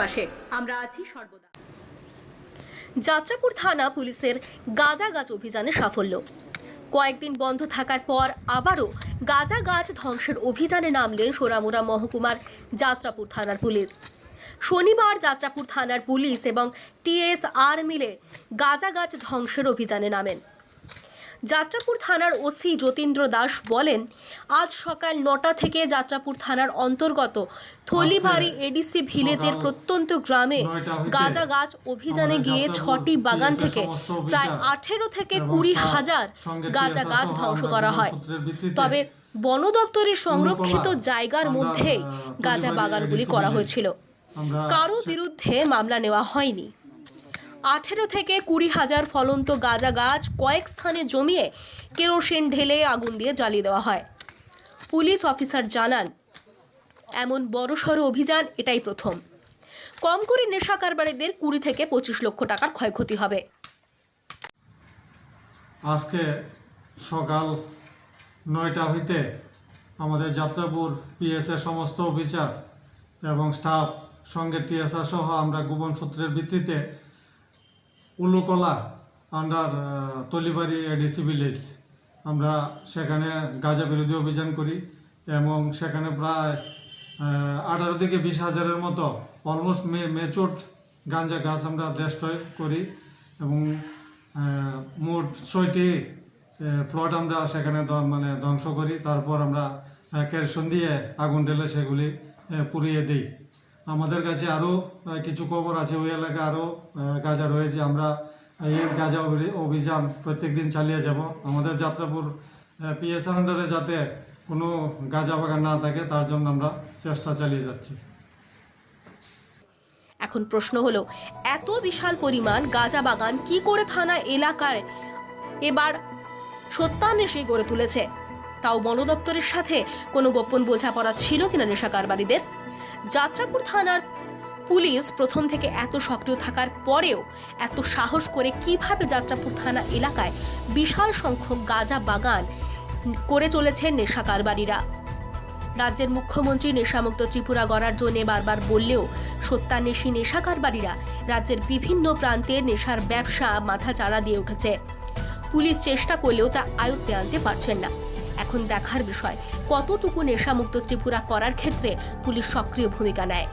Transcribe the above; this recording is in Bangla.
পাশে। আমরা আছি সর্বদা। যাত্রাপুর থানা পুলিশের গাজা গাছ অভিযানে সাফল্য। কয়েকদিন বন্ধ থাকার পর আবারও গাজা গাছ ধ্বংসের অভিযানে নামলেন সোনামুড়া মহকুমার যাত্রাপুর থানার পুলিশ। শনিবার যাত্রাপুর থানার পুলিশ এবং টিএসআর মিলে গাজা গাছ ধ্বংসের অভিযানে নামেন। যাত্রাপুর থানার ওসি যতীন্দ্র দাস বলেন আজ সকাল নটা থেকে যাত্রাপুর থানার অন্তর্গত থলিবাড়ি এডিসি ভিলেজের প্রত্যন্ত গ্রামে গাজা গাছ অভিযানে গিয়ে ছটি বাগান থেকে প্রায় আঠেরো থেকে কুড়ি হাজার গাঁজা গাছ ধ্বংস করা হয়। তবে বন দপ্তরের সংরক্ষিত জায়গার মধ্যেই গাঁজা বাগানগুলি করা হয়েছিল। কারও বিরুদ্ধে মামলা নেওয়া হয়নি। আঠেরো থেকে কুড়ি হাজার ফলন্ত গাঁজা গাছ কয়েক স্থানে জমিয়ে কেরোসিন ঢেলে আগুন দিয়ে জ্বালিয়ে দেওয়া হয়। পুলিশ অফিসার জানান, এমন বড়সড় অভিযান, এটাই প্রথম। কম করে নেশা কারবারিদের কুড়ি থেকে পঁচিশ লক্ষ টাকার ক্ষয়ক্ষতি হবে। আজকে সকাল নয়টা হইতে আমাদের যাত্রাপুর পিএসএ সমস্ত অফিসার এবং স্টাফ সঙ্গে টিএসআর সহ আমরা গোপন সূত্রের ভিত্তিতে Ulukala under Talibari ADC village আমরা সেখানে গাঁজা বিরোধী অভিযান করি এবং সেখানে প্রায় আঠারো থেকে বিশ হাজারের মতো অলমোস্ট মে মেচুড গাঁজা গাছ আমরা ডেস্ট্রয় করি এবং মোট ছয়টি প্লট আমরা সেখানে মানে ধ্বংস করি। তারপর আমরা ক্যারেশন দিয়ে আগুন ঢেলে সেগুলি পুড়িয়ে দিই। আমাদের কাছে আরও কিছু খবর আছে। ওই এলাকায় আরও গাঁজা রয়েছে। আমরা এই গাঁজা অভি- অভিযান প্রত্যেক দিন চালিয়ে যাব। আমাদের যাত্রাপুর পিএসআর আন্ডারে যাতে কোনো গাঁজা বাগান না থাকে, তার জন্য আমরা চেষ্টা চালিয়ে যাচ্ছি। এখন প্রশ্ন হলো, এত বিশাল পরিমাণ গাঁজা বাগান কি করে থানা এলাকায় এবার সত্যান্বেষী গড়ে তুলেছে? তাও বন দপ্তরের সাথে কোনো গোপন বোঝাপড়া ছিল কিনা নেশা কারবারিদের? যাত্রাপুর থানার পুলিশ প্রথম থেকে এত সক্রিয় থাকার পরেও এত সাহস করে কীভাবে যাত্রাপুর থানা এলাকায় বিশাল সংখ্যক গাঁজা বাগান করে চলেছে নেশা কারবারিরা। রাজ্যের মুখ্যমন্ত্রী নেশামুক্ত ত্রিপুরা গড়ার জন্য বারবার বললেও সত্যান্বেষী নেশা কারবারিরা রাজ্যের বিভিন্ন প্রান্তে নেশার ব্যবসা মাথা চাড়া দিয়ে উঠেছে। পুলিশ চেষ্টা করলেও তা আয়ত্তে আনতে পারছেন না। এখন দেখার বিষয় কতটুকু নেশামুক্ত ত্রিপুরা করার ক্ষেত্রে পুলিশ সক্রিয় ভূমিকা নেয়।